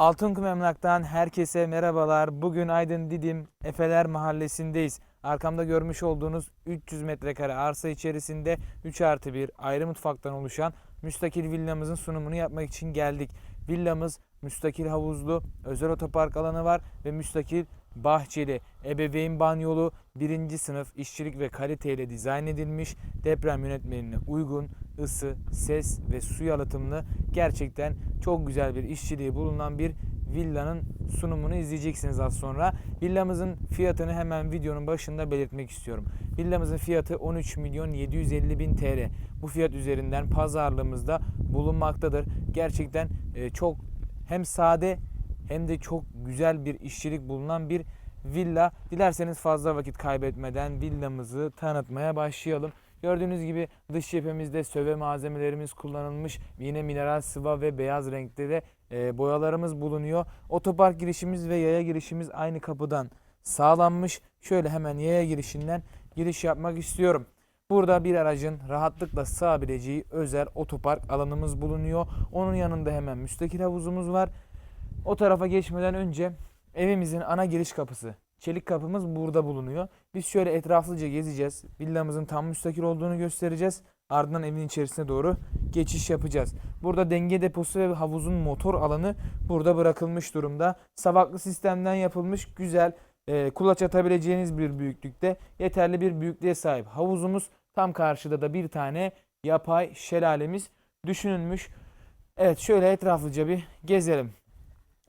Altınkum Emlak'tan herkese merhabalar. Bugün Aydın Didim Efeler Mahallesi'ndeyiz. Arkamda görmüş olduğunuz 300 metrekare arsa içerisinde 3 artı 1 ayrı mutfaktan oluşan müstakil villamızın sunumunu yapmak için geldik. Villamız müstakil havuzlu, özel otopark alanı var ve müstakil bahçeli, ebeveyn banyolu, birinci sınıf işçilik ve kaliteyle dizayn edilmiş, deprem yönetmeliğine uygun, ısı, ses ve su yalıtımlı gerçekten çok güzel bir işçiliği bulunan bir villanın sunumunu izleyeceksiniz az sonra. Villamızın fiyatını hemen videonun başında belirtmek istiyorum. Villamızın fiyatı 13 milyon 750 bin TL. Bu fiyat üzerinden pazarlığımızda bulunmaktadır. Gerçekten e, çok hem sade hem de çok güzel bir işçilik bulunan bir villa. Dilerseniz fazla vakit kaybetmeden villamızı tanıtmaya başlayalım. Gördüğünüz gibi dış cephemizde söve malzemelerimiz kullanılmış. Yine mineral sıva ve beyaz renkte de e, boyalarımız bulunuyor. Otopark girişimiz ve yaya girişimiz aynı kapıdan sağlanmış. Şöyle hemen yaya girişinden giriş yapmak istiyorum. Burada bir aracın rahatlıkla sığabileceği özel otopark alanımız bulunuyor. Onun yanında hemen müstakil havuzumuz var. O tarafa geçmeden önce evimizin ana giriş kapısı. Çelik kapımız burada bulunuyor. Biz şöyle etraflıca gezeceğiz. Villamızın tam müstakil olduğunu göstereceğiz. Ardından evin içerisine doğru geçiş yapacağız. Burada denge deposu ve havuzun motor alanı burada bırakılmış durumda. Savaklı sistemden yapılmış güzel e, kulaç atabileceğiniz bir büyüklükte yeterli bir büyüklüğe sahip havuzumuz. Tam karşıda da bir tane yapay şelalemiz düşünülmüş. Evet şöyle etraflıca bir gezelim.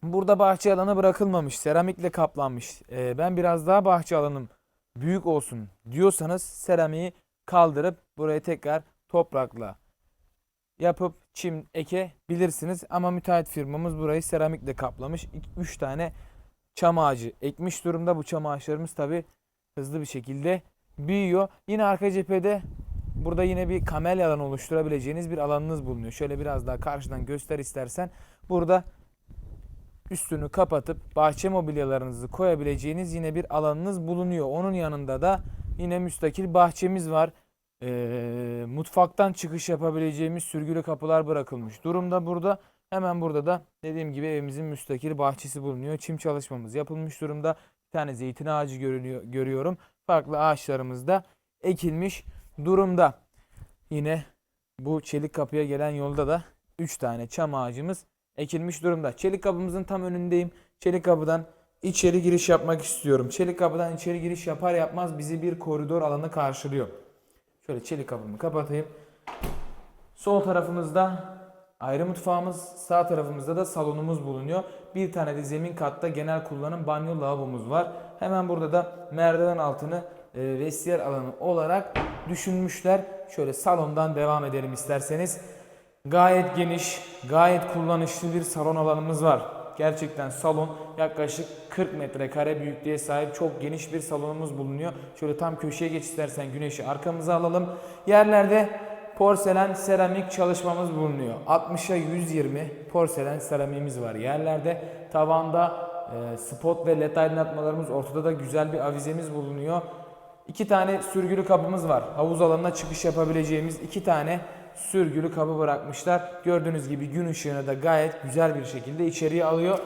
Burada bahçe alanı bırakılmamış. Seramikle kaplanmış. Ee, ben biraz daha bahçe alanım büyük olsun diyorsanız seramiği kaldırıp buraya tekrar toprakla yapıp çim ekebilirsiniz. Ama müteahhit firmamız burayı seramikle kaplamış. 3 tane çam ağacı ekmiş durumda. Bu çam ağaçlarımız tabi hızlı bir şekilde büyüyor. Yine arka cephede burada yine bir kamelya alanı oluşturabileceğiniz bir alanınız bulunuyor. Şöyle biraz daha karşıdan göster istersen. Burada üstünü kapatıp bahçe mobilyalarınızı koyabileceğiniz yine bir alanınız bulunuyor. Onun yanında da yine müstakil bahçemiz var. Ee, mutfaktan çıkış yapabileceğimiz sürgülü kapılar bırakılmış durumda burada. Hemen burada da dediğim gibi evimizin müstakil bahçesi bulunuyor. Çim çalışmamız yapılmış durumda. Bir tane zeytin ağacı görünüyor, görüyorum. Farklı ağaçlarımız da ekilmiş durumda. Yine bu çelik kapıya gelen yolda da 3 tane çam ağacımız ekilmiş durumda. Çelik kapımızın tam önündeyim. Çelik kapıdan içeri giriş yapmak istiyorum. Çelik kapıdan içeri giriş yapar yapmaz bizi bir koridor alanı karşılıyor. Şöyle çelik kapımı kapatayım. Sol tarafımızda ayrı mutfağımız, sağ tarafımızda da salonumuz bulunuyor. Bir tane de zemin katta genel kullanım banyo lavabomuz var. Hemen burada da merdiven altını e, vestiyer alanı olarak düşünmüşler. Şöyle salondan devam edelim isterseniz. Gayet geniş, gayet kullanışlı bir salon alanımız var. Gerçekten salon yaklaşık 40 metrekare büyüklüğe sahip çok geniş bir salonumuz bulunuyor. Şöyle tam köşeye geç istersen güneşi arkamıza alalım. Yerlerde porselen seramik çalışmamız bulunuyor. 60'a 120 porselen seramiğimiz var yerlerde. Tavanda e, spot ve led aydınlatmalarımız ortada da güzel bir avizemiz bulunuyor. İki tane sürgülü kapımız var. Havuz alanına çıkış yapabileceğimiz iki tane sürgülü kapı bırakmışlar. Gördüğünüz gibi gün ışığını da gayet güzel bir şekilde içeriye alıyor.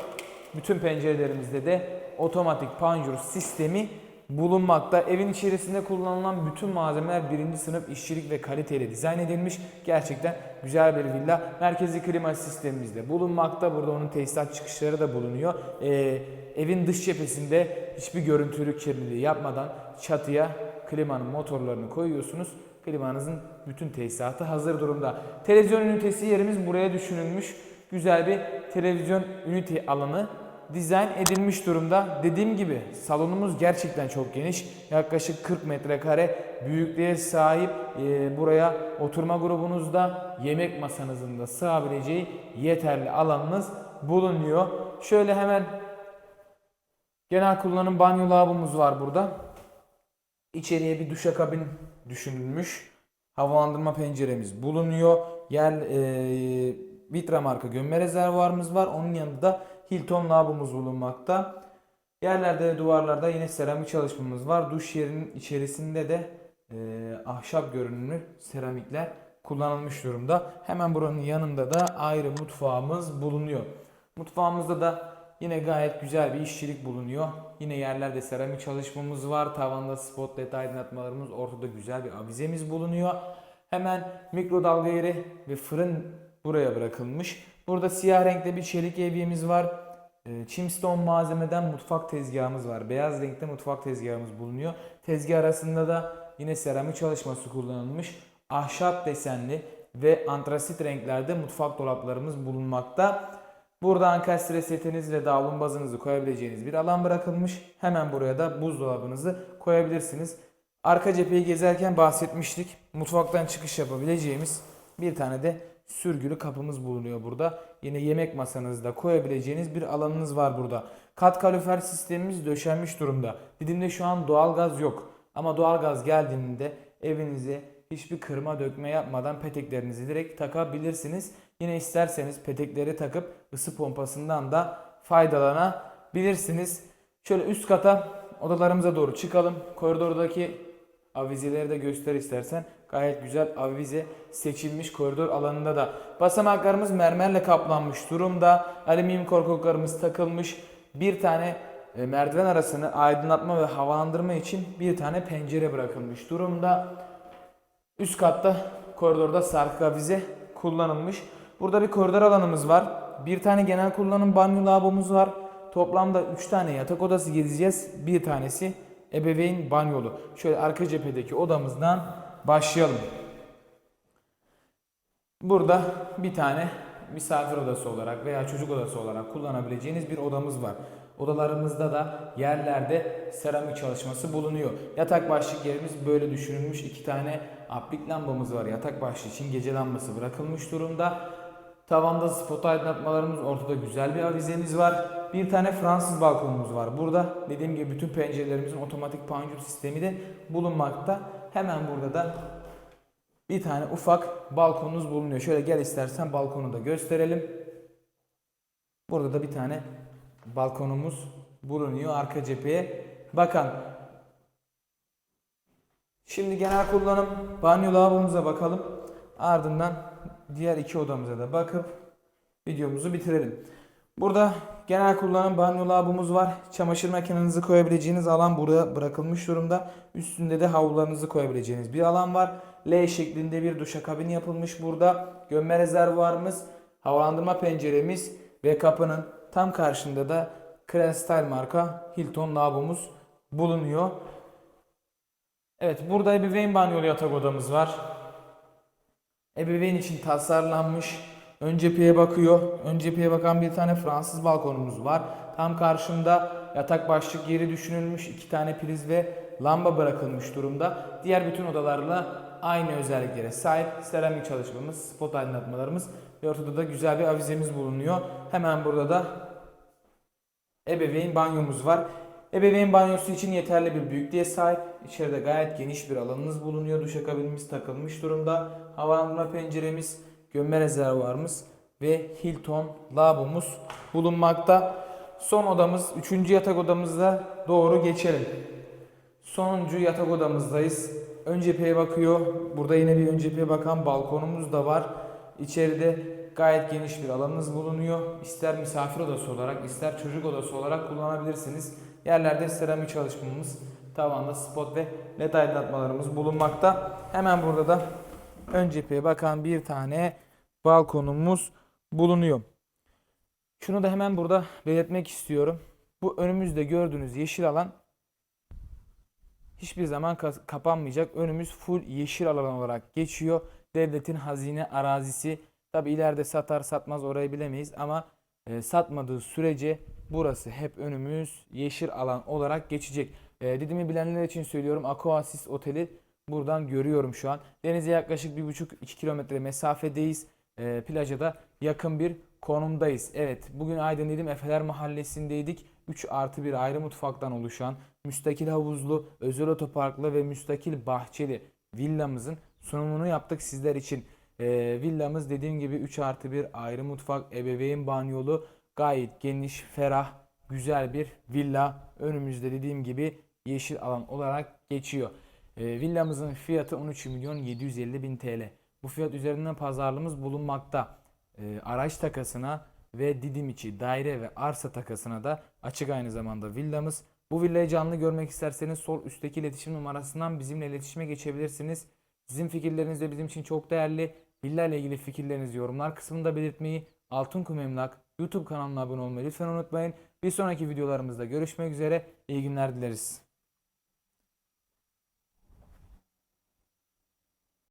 Bütün pencerelerimizde de otomatik panjur sistemi bulunmakta. Evin içerisinde kullanılan bütün malzemeler birinci sınıf işçilik ve kaliteyle dizayn edilmiş. Gerçekten güzel bir villa. Merkezi klima sistemimizde bulunmakta. Burada onun tesisat çıkışları da bulunuyor. Ee, evin dış cephesinde hiçbir görüntülü kirliliği yapmadan çatıya klimanın motorlarını koyuyorsunuz. Klimanızın bütün tesisatı hazır durumda. Televizyon ünitesi yerimiz buraya düşünülmüş. Güzel bir televizyon ünite alanı dizayn edilmiş durumda. Dediğim gibi salonumuz gerçekten çok geniş. Yaklaşık 40 metrekare büyüklüğe sahip. Ee, buraya oturma grubunuzda yemek masanızın da sığabileceği yeterli alanınız bulunuyor. Şöyle hemen genel kullanım banyo lavabomuz var burada. İçeriye bir duşakabin düşünülmüş. Havalandırma penceremiz bulunuyor. Yer e, Vitra marka gömme rezervuarımız var. Onun yanında da Hilton lavabomuz bulunmakta. Yerlerde ve duvarlarda yine seramik çalışmamız var. Duş yerinin içerisinde de e, ahşap görünümlü seramikler kullanılmış durumda. Hemen buranın yanında da ayrı mutfağımız bulunuyor. Mutfağımızda da yine gayet güzel bir işçilik bulunuyor. Yine yerlerde seramik çalışmamız var. Tavanda spotlight aydınlatmalarımız, ortada güzel bir avizemiz bulunuyor. Hemen mikrodalga yeri ve fırın buraya bırakılmış. Burada siyah renkte bir çelik evyemiz var. Ee, Chimstone malzemeden mutfak tezgahımız var. Beyaz renkte mutfak tezgahımız bulunuyor. Tezgah arasında da yine seramik çalışması kullanılmış. Ahşap desenli ve antrasit renklerde mutfak dolaplarımız bulunmakta. Burada ankastre setiniz ve davlumbazınızı koyabileceğiniz bir alan bırakılmış. Hemen buraya da buzdolabınızı koyabilirsiniz. Arka cepheyi gezerken bahsetmiştik. Mutfaktan çıkış yapabileceğimiz bir tane de sürgülü kapımız bulunuyor burada. Yine yemek masanızda koyabileceğiniz bir alanınız var burada. Kat kalorifer sistemimiz döşenmiş durumda. Didim'de şu an doğalgaz yok. Ama doğalgaz geldiğinde evinize hiçbir kırma dökme yapmadan peteklerinizi direkt takabilirsiniz. Yine isterseniz petekleri takıp ısı pompasından da faydalanabilirsiniz. Şöyle üst kata odalarımıza doğru çıkalım. Koridordaki avizeleri de göster istersen. Gayet güzel avize seçilmiş koridor alanında da. Basamaklarımız mermerle kaplanmış durumda. Alüminyum korkuluklarımız takılmış. Bir tane e, merdiven arasını aydınlatma ve havalandırma için bir tane pencere bırakılmış durumda. Üst katta koridorda sarkık avize kullanılmış. Burada bir koridor alanımız var. Bir tane genel kullanım banyo lavabomuz var. Toplamda 3 tane yatak odası gezeceğiz. Bir tanesi ebeveyn banyolu. Şöyle arka cephedeki odamızdan başlayalım. Burada bir tane misafir odası olarak veya çocuk odası olarak kullanabileceğiniz bir odamız var. Odalarımızda da yerlerde seramik çalışması bulunuyor. Yatak başlık yerimiz böyle düşünülmüş. iki tane aplik lambamız var. Yatak başlığı için gece lambası bırakılmış durumda. Tavanda spot aydınlatmalarımız, ortada güzel bir avizemiz var. Bir tane Fransız balkonumuz var. Burada dediğim gibi bütün pencerelerimizin otomatik panjur sistemi de bulunmakta. Hemen burada da bir tane ufak balkonumuz bulunuyor. Şöyle gel istersen balkonu da gösterelim. Burada da bir tane balkonumuz bulunuyor arka cepheye. Bakan. Şimdi genel kullanım banyo lavabomuza bakalım. Ardından diğer iki odamıza da bakıp videomuzu bitirelim. Burada genel kullanım banyo lavabomuz var. Çamaşır makinenizi koyabileceğiniz alan burada bırakılmış durumda. Üstünde de havlularınızı koyabileceğiniz bir alan var. L şeklinde bir duşakabin yapılmış burada. Gömme rezervuarımız, havalandırma penceremiz ve kapının tam karşında da Crestyle marka Hilton lavabomuz bulunuyor. Evet burada ebeveyn banyolu yatak odamız var. Ebeveyn için tasarlanmış. Ön cepheye bakıyor. Ön cepheye bakan bir tane Fransız balkonumuz var. Tam karşımda yatak başlık yeri düşünülmüş. iki tane priz ve lamba bırakılmış durumda. Diğer bütün odalarla aynı özelliklere sahip. Seramik çalışmamız, spot aydınlatmalarımız ve ortada da güzel bir avizemiz bulunuyor. Hemen burada da ebeveyn banyomuz var. Ebeveyn banyosu için yeterli bir büyüklüğe sahip. İçeride gayet geniş bir alanınız bulunuyor. Duşakabinimiz takılmış durumda. Havalandırma penceremiz, gömme rezervuarımız ve Hilton lavabomuz bulunmakta. Son odamız, üçüncü yatak odamıza doğru geçelim. Sonuncu yatak odamızdayız. Ön cepheye bakıyor. Burada yine bir ön cepheye bakan balkonumuz da var. İçeride gayet geniş bir alanınız bulunuyor. İster misafir odası olarak, ister çocuk odası olarak kullanabilirsiniz. Yerlerde seramik çalışmamız, tavanda spot ve led aydınlatmalarımız bulunmakta. Hemen burada da ön cepheye bakan bir tane balkonumuz bulunuyor. Şunu da hemen burada belirtmek istiyorum. Bu önümüzde gördüğünüz yeşil alan hiçbir zaman kapanmayacak. Önümüz full yeşil alan olarak geçiyor. Devletin hazine arazisi. Tabi ileride satar satmaz orayı bilemeyiz ama e, satmadığı sürece burası hep önümüz yeşil alan olarak geçecek. E, Didim'i bilenler için söylüyorum. Aquasis Oteli buradan görüyorum şu an. Denize yaklaşık 1,5-2 kilometre mesafedeyiz. E, plaja da yakın bir konumdayız. Evet bugün Aydın Didim Efeler Mahallesi'ndeydik. 3 artı bir ayrı mutfaktan oluşan müstakil havuzlu, özel otoparklı ve müstakil bahçeli villamızın sunumunu yaptık sizler için. Ee, villamız dediğim gibi 3 artı bir ayrı mutfak, ebeveyn banyolu, gayet geniş, ferah, güzel bir villa. Önümüzde dediğim gibi yeşil alan olarak geçiyor. Ee, villamızın fiyatı 13 milyon 750 bin TL. Bu fiyat üzerinden pazarlığımız bulunmakta. Ee, araç takasına ve Didim içi daire ve arsa takasına da açık aynı zamanda villamız. Bu villayı canlı görmek isterseniz sol üstteki iletişim numarasından bizimle iletişime geçebilirsiniz. Sizin fikirleriniz de bizim için çok değerli. Villa ile ilgili fikirlerinizi yorumlar kısmında belirtmeyi, Altınkum Emlak YouTube kanalına abone olmayı lütfen unutmayın. Bir sonraki videolarımızda görüşmek üzere. İyi günler dileriz.